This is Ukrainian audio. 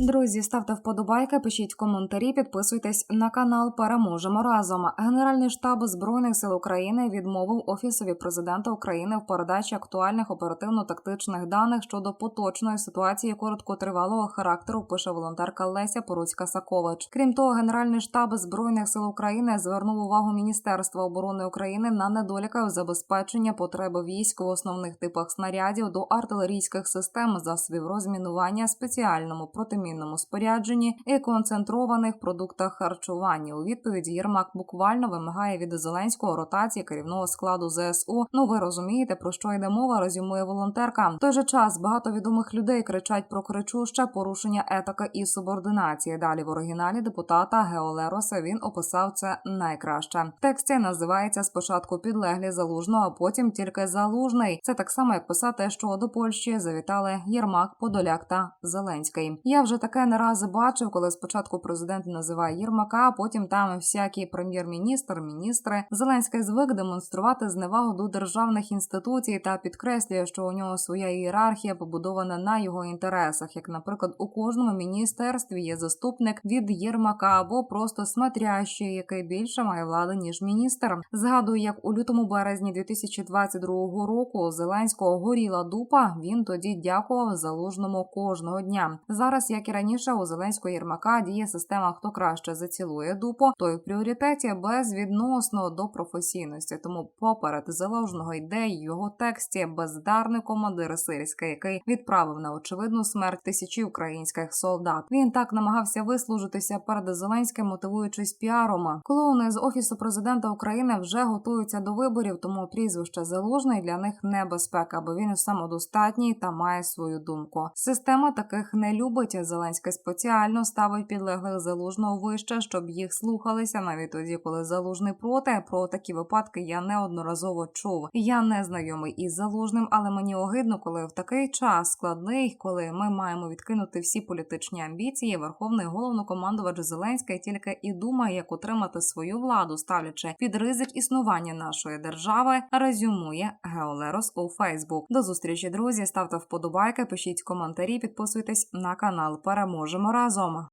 Друзі, ставте вподобайки, пишіть коментарі, підписуйтесь на канал. Переможемо разом. Генеральний штаб збройних сил України відмовив офісові президента України в передачі актуальних оперативно-тактичних даних щодо поточної ситуації короткотривалого характеру. Пише волонтерка Леся Поруцька Сакович. Крім того, Генеральний штаб збройних сил України звернув увагу Міністерства оборони України на недоліки в забезпечення потреби військ в основних типах снарядів до артилерійських систем, засобів розмінування, спеціальному протимінному спорядженні і концентрованих продуктах харчування. У відповідь Єрмак буквально вимагає від Зеленського ротації керівного складу ЗСУ. Ну ви розумієте про що йде мова? Резюмує волонтерка. В той же час багато відомих людей кричать про кричуще порушення етики і субординації. Далі в оригіналі депутата Геолероса він описав це найкраще. В тексті називається спочатку підлеглі залужного, а потім тільки залужний. Це так само як писати, що до Польщі завітали Єрмак, Подоляк та Зеленський. Я вже таке не раз бачив, коли спочатку президент називає Єрмака, потім там всякі прем'єр-міністр, міністри. Зеленський звик демонструвати зневагу до державних інституцій та підкреслює, що у нього своя ієрархія побудована на його інтересах. Як, наприклад, у кожному міністерстві є заступник від Єрмака або просто смотрящий, який більше має влади ніж міністр. Згадую, як у лютому березні 2022 року Зеленського горіла дупа. Він тоді дякував залужному кожного дня. Зараз, як і раніше, у Зеленського Єрмака діє система хто краще зацілує дупу, той в пріоритеті безвідносно до професійності. Тому поперед залужного йде його тексті бездарний командир Сирська, який відправив на очевидну смерть тисячі українських солдат. Він так намагався вислужитися перед Зеленським, мотивуючись піаром. Клоуни з офісу президента України вже готуються до виборів, тому прізвище залужний для них небезпека, бо він самодостатній та має свою думку. Система таких не любить. Зеленський спеціально ставить підлеглих залужного вище, щоб їх слухалися, навіть тоді, коли залужний проти. Про такі випадки я неодноразово чув. Я не знайомий із залужним, але мені огидно, коли в такий час складний, коли ми маємо відкинути всі політичні амбіції, верховний головнокомандувач Зеленський тільки і думає, як утримати свою владу, ставлячи під ризик існування нашої держави. Резюмує Геолерос у Фейсбук. До зустрічі, друзі. Ставте вподобайки, пишіть коментарі, підписуйтесь на канал. Переможемо разом.